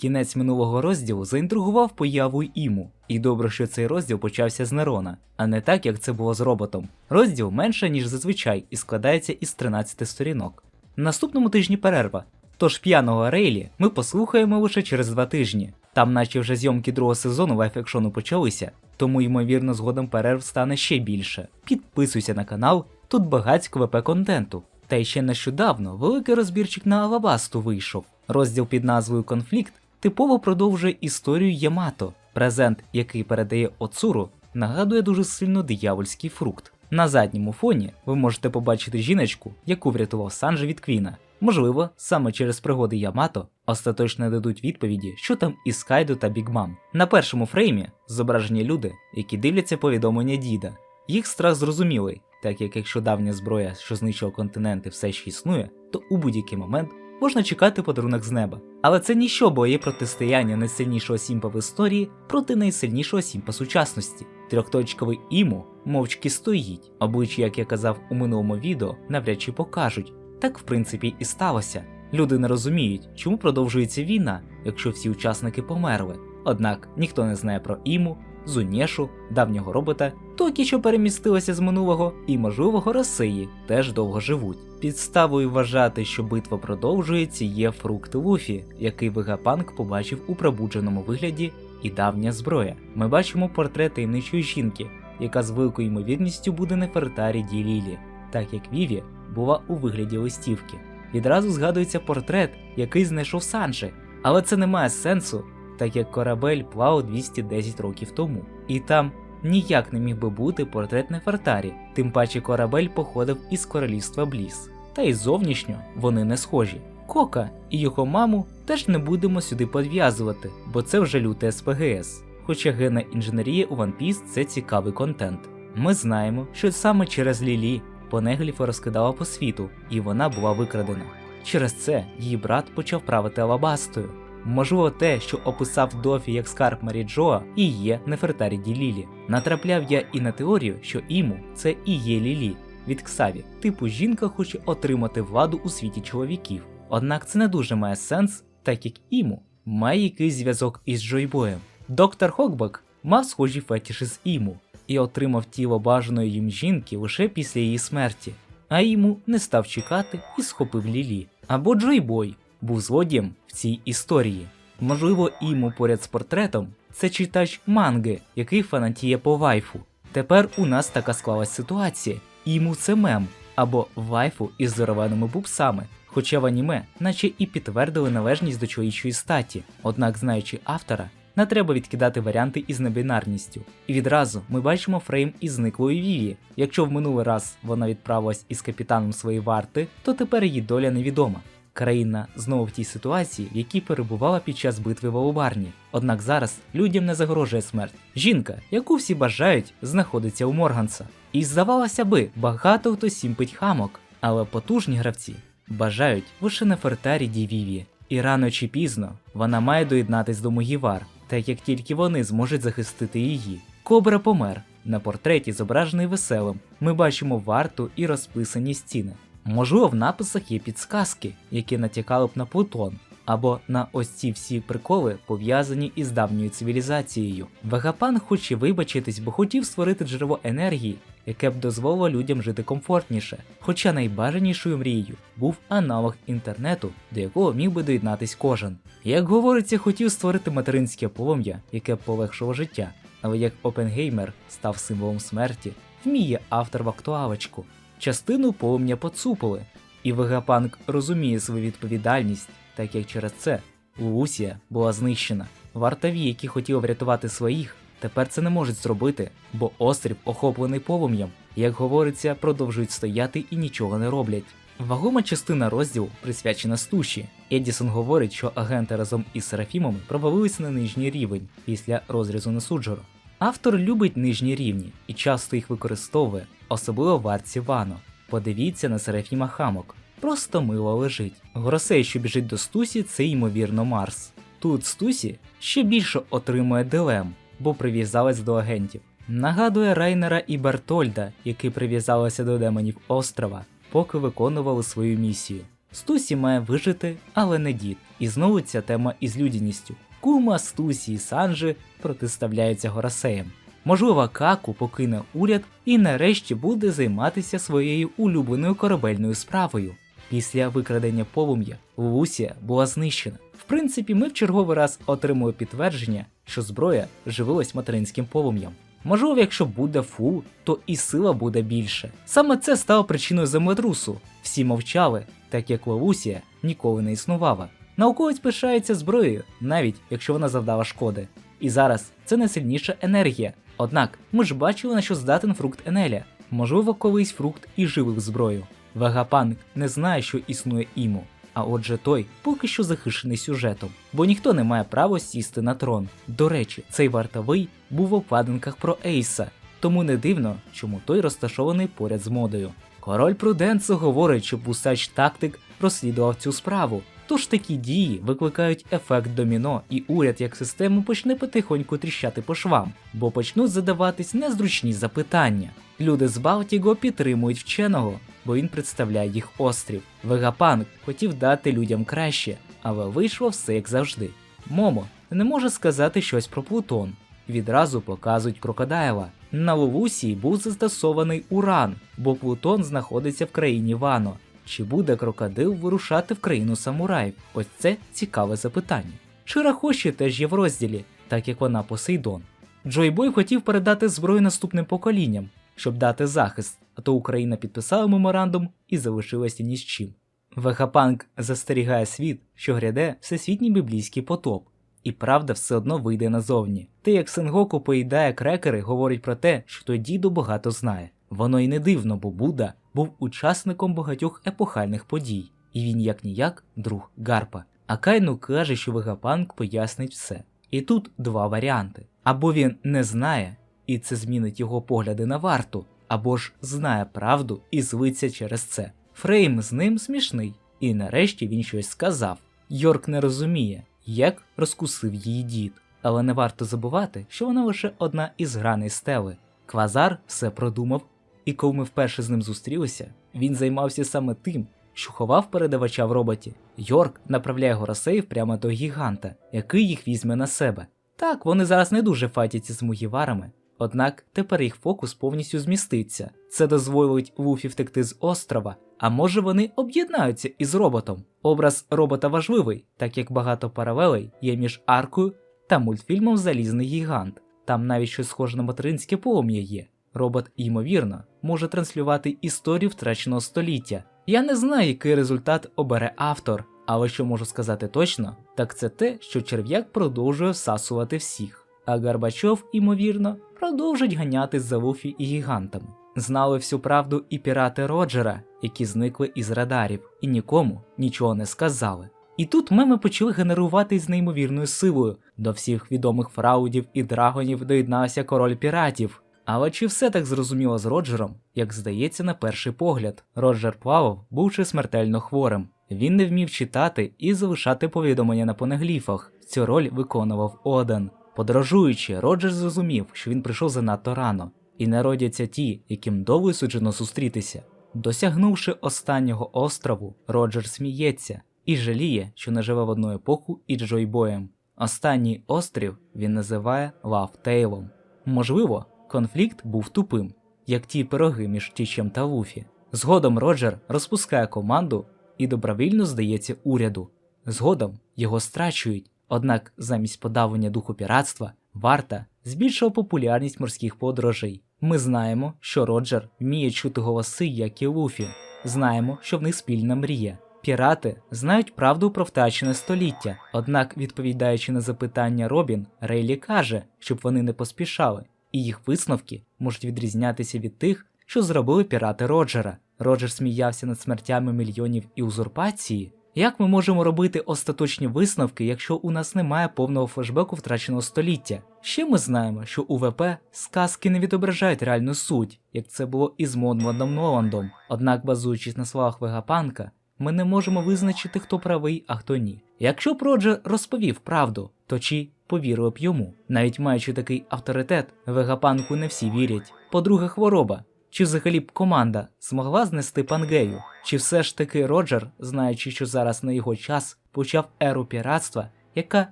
Кінець минулого розділу заінтригував появою Іму, і добре, що цей розділ почався з Нерона, а не так, як це було з роботом. Розділ менше, ніж зазвичай, і складається із 13 сторінок. На наступному тижні перерва. Тож п'яного Рейлі ми послухаємо лише через два тижні. Там, наче вже зйомки другого сезону лайфекшону почалися, тому ймовірно згодом перерв стане ще більше. Підписуйся на канал, тут багатько ВП контенту. Та й ще нещодавно великий розбірчик на Алабасту вийшов. Розділ під назвою Конфлікт типово продовжує історію Ямато. Презент, який передає Оцуру, нагадує дуже сильно диявольський фрукт. На задньому фоні ви можете побачити жіночку, яку врятував Санджи від Квіна. Можливо, саме через пригоди Ямато остаточно дадуть відповіді, що там із Кайдо та Бігмам. На першому фреймі зображені люди, які дивляться повідомлення діда. Їх страх зрозумілий, так як якщо давня зброя, що знищила континенти, все ще існує, то у будь-який момент можна чекати подарунок з неба. Але це ніщо, бо є протистояння найсильнішого сімпа в історії проти найсильнішого сімпа сучасності. Трьохточковий іму мовчки стоїть, обличчя, як я казав у минулому відео, навряд чи покажуть. Так в принципі і сталося. Люди не розуміють, чому продовжується війна, якщо всі учасники померли. Однак ніхто не знає про іму, Зунєшу, давнього робота, Токі, що перемістилися з минулого, і можливого Росії, теж довго живуть. Підставою вважати, що битва продовжується, є фрукт Луфі, який Вегапанк побачив у пробудженому вигляді, і давня зброя. Ми бачимо портрет таємничої жінки, яка з великою ймовірністю буде Нефертарі Ді Лілі, так як Віві була у вигляді листівки. Відразу згадується портрет, який знайшов Санджи, але це не має сенсу, так як корабель плавав 210 років тому. І там ніяк не міг би бути портрет Нефертарі, тим паче корабель походив із королівства Бліс. Та й зовнішньо вони не схожі. Кока і його маму теж не будемо сюди подв'язувати, бо це вже люте СПГС. Хоча генна інженерія у One Piece це цікавий контент. Ми знаємо, що саме через Лілі понегліфа розкидала по світу, і вона була викрадена. Через це її брат почав правити Алабастою. Можливо, те, що описав Дофі як скарб Марі Джоа, і є Нефертарі Ді Лілі. Натрапляв я і на теорію, що Іму це і є Лілі від Ксаві, типу жінка хоче отримати владу у світі чоловіків. Однак це не дуже має сенс, так як Іму має якийсь зв'язок із Джойбоєм. Доктор Хокбак мав схожі фетіші з Іму і отримав тіло бажаної їм жінки лише після її смерті, а Іму не став чекати і схопив Лілі. Або Джойбой був злодієм в цій історії. Можливо, Іму поряд з портретом це читач манги, який фанатіє по вайфу. Тепер у нас така склалась ситуація. Іму це мем або вайфу із здоровеними бубсами. Хоча в аніме, наче і підтвердили належність до чоловічої статі, однак, знаючи автора, не треба відкидати варіанти із небінарністю. І відразу ми бачимо фрейм із зниклої Віві. Якщо в минулий раз вона відправилась із капітаном своєї варти, то тепер її доля невідома. Країна знову в тій ситуації, в якій перебувала під час битви в Аубарні. Однак зараз людям не загрожує смерть. Жінка, яку всі бажають, знаходиться у Морганса. І здавалося би, багато хто сімпить хамок, але потужні гравці бажають лише Нефертарі Дівіві. І рано чи пізно вона має доєднатись до Мугівар, так як тільки вони зможуть захистити її. Кобра помер. На портреті зображений веселим. Ми бачимо варту і розписані стіни. Можливо, в написах є підсказки, які натякали б на Плутон, або на ось ці всі приколи, пов'язані із давньою цивілізацією. Вегапан хоче вибачитись, бо хотів створити джерело енергії, яке б дозволило людям жити комфортніше. Хоча найбажанішою мрією був аналог інтернету, до якого міг би доєднатись кожен. Як говориться, хотів створити материнське полум'я, яке б полегшило життя, але як Опенгеймер став символом смерті, вміє автор в актуалочку. Частину полум'я поцупили, і Вегапанк розуміє свою відповідальність, так як через це Лусія була знищена. Вартові, які хотіли врятувати своїх, тепер це не можуть зробити, бо острів охоплений полум'ям, як говориться, продовжують стояти і нічого не роблять. Вагома частина розділу присвячена стуші. Едісон говорить, що агенти разом із Серафімами провалилися на нижній рівень після розрізу Несуджеро. Автор любить нижні рівні і часто їх використовує, особливо в арці Вано. Подивіться на Серафіма Хамок. Просто мило лежить. Гросей, що біжить до Стусі, це ймовірно Марс. Тут Стусі ще більше отримує дилем, бо прив'язалась до агентів. Нагадує Райнера і Бертольда, які прив'язалися до демонів острова, поки виконували свою місію. Стусі має вижити, але не дід. І знову ця тема із людяністю. Кума, Стусі і Санджи протиставляються Горасеям. Можливо, Каку покине уряд і нарешті буде займатися своєю улюбленою корабельною справою. Після викрадення полум'я Лусія була знищена. В принципі, ми в черговий раз отримали підтвердження, що зброя живилась материнським полум'ям. Можливо, якщо буде фу, то і сила буде більше. Саме це стало причиною землетрусу. Всі мовчали, так як Лавусія ніколи не існувала. Науковець пишається зброєю, навіть якщо вона завдала шкоди. І зараз це найсильніша енергія. Однак ми ж бачили, на що здатен фрукт Енеля. Можливо, колись фрукт і живив зброю. Вегапанк не знає, що існує іму, а отже той поки що захищений сюжетом, бо ніхто не має права сісти на трон. До речі, цей вартовий був в обкладинках про Ейса, тому не дивно, чому той розташований поряд з модою. Король Пруденцо говорить, що Бусач тактик розслідував цю справу. Тож такі дії викликають ефект доміно, і уряд як систему почне потихоньку тріщати по швам, бо почнуть задаватись незручні запитання. Люди з Балтіго підтримують вченого, бо він представляє їх острів. Вегапанк хотів дати людям краще, але вийшло все як завжди. Момо не може сказати щось про Плутон. Відразу показують крокодаєва. На Лувусії був застосований уран, бо Плутон знаходиться в країні Вано. Чи буде крокодил вирушати в країну самураїв? Ось це цікаве запитання. Ширахоші теж є в розділі, так як вона Посейдон. Джойбой хотів передати зброю наступним поколінням, щоб дати захист, а то Україна підписала меморандум і залишилася ні з чим. Вегапанк застерігає світ, що гряде всесвітній біблійський потоп, і правда все одно вийде назовні. Те, як Сенгоку поїдає крекери, говорить про те, що той діду багато знає. Воно й не дивно, бо Будда був учасником багатьох епохальних подій, і він як ніяк друг Гарпа. А Кайну каже, що Вегапанк пояснить все. І тут два варіанти: або він не знає, і це змінить його погляди на варту, або ж знає правду і злиться через це. Фрейм з ним смішний, і нарешті він щось сказав. Йорк не розуміє, як розкусив її дід, але не варто забувати, що вона лише одна із граней стели. Квазар все продумав, і коли ми вперше з ним зустрілися, він займався саме тим, що ховав передавача в роботі. Йорк направляє Горосеїв прямо до гіганта, який їх візьме на себе. Так, вони зараз не дуже фатяться з мугіварами, однак тепер їх фокус повністю зміститься. Це дозволить Луфі втекти з острова, а може вони об'єднаються із роботом. Образ робота важливий, так як багато паралелей є між аркою та мультфільмом Залізний гігант. Там навіть щось схоже на материнське полум'я є. Робот, ймовірно, може транслювати історію втраченого століття. Я не знаю, який результат обере автор, але що можу сказати точно, так це те, що черв'як продовжує всасувати всіх, а Горбачов, ймовірно, продовжить ганятись за Луфі і гігантами. Знали всю правду і пірати Роджера, які зникли із радарів, і нікому нічого не сказали. І тут меми почали генерувати з неймовірною силою. До всіх відомих фраудів і драгонів доєднався король піратів. Але чи все так зрозуміло з Роджером, як здається на перший погляд? Роджер плавав, бувши смертельно хворим. Він не вмів читати і залишати повідомлення на понегліфах. Цю роль виконував Оден. Подорожуючи, Роджер зрозумів, що він прийшов занадто рано, і народяться ті, яким довго суджено зустрітися. Досягнувши останнього острову, Роджер сміється і жаліє, що не живе в одну епоху із Джойбоєм. Останній острів він називає Лавтейлом. Можливо, конфлікт був тупим, як ті пироги між Тічем та Луфі. Згодом Роджер розпускає команду і добровільно здається уряду. Згодом його страчують, однак замість подавлення духу піратства варта збільшила популярність морських подорожей. Ми знаємо, що Роджер вміє чути голоси, як і Луфі. Знаємо, що в них спільна мрія. Пірати знають правду про втрачене століття, однак, відповідаючи на запитання Робін, Рейлі каже, щоб вони не поспішали, і їх висновки можуть відрізнятися від тих, що зробили пірати Роджера. Роджер сміявся над смертями мільйонів і узурпації. Як ми можемо робити остаточні висновки, якщо у нас немає повного флешбеку втраченого століття? Ще ми знаємо, що у ВП сказки не відображають реальну суть, як це було із Монмодом Ноландом. Однак, базуючись на словах Вегапанка, ми не можемо визначити, хто правий, а хто ні. Якщо б Роджер розповів правду, то чи повірили б йому? Навіть маючи такий авторитет, Вегапанку не всі вірять. По-друге, хвороба. Чи взагалі б команда змогла знести Пангею? Чи все ж таки Роджер, знаючи, що зараз на його час, почав еру піратства, яка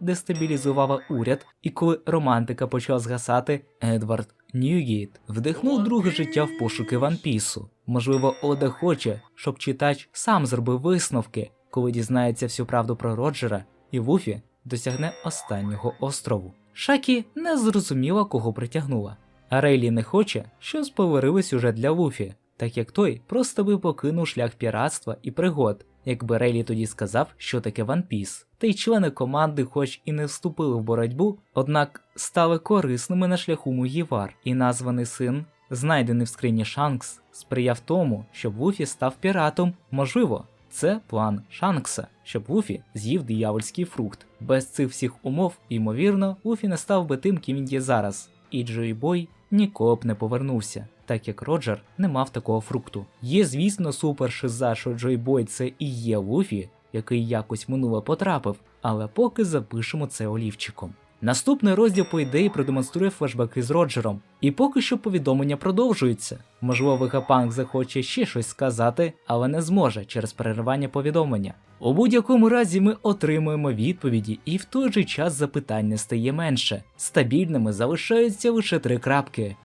дестабілізувала уряд, і коли романтика почала згасати, Едвард Ньюгейт вдихнув друге життя в пошуки Ван Пісу. Можливо, Ода хоче, щоб читач сам зробив висновки, коли дізнається всю правду про Роджера, і Вуфі досягне останнього острову. Шакі не зрозуміла, кого притягнула. А Рейлі не хоче, щоб споверили сюжет для Вуфі, так як той просто би покинув шлях піратства і пригод, якби Рейлі тоді сказав, що таке Ван Піс. Та й члени команди, хоч і не вступили в боротьбу, однак стали корисними на шляху Мугівар, і названий син, знайдений в скрині Шанкс, сприяв тому, щоб Вуфі став піратом. Можливо, це план Шанкса, щоб Вуфі з'їв диявольський фрукт. Без цих всіх умов, ймовірно, Вуфі не став би тим, ким він є зараз, і Джой Бой ніколи б не повернувся, так як Роджер не мав такого фрукту. Є, звісно, супер шиза, що Джой Бой це і є Вуфі, який якось минуле потрапив, але поки запишемо це олівчиком. Наступний розділ по ідеї продемонструє флешбеки з Роджером, і поки що повідомлення продовжуються. Можливо, Вегапанк захоче ще щось сказати, але не зможе через переривання повідомлення. У будь-якому разі ми отримуємо відповіді, і в той же час запитань не стає менше. Стабільними залишаються лише три крапки.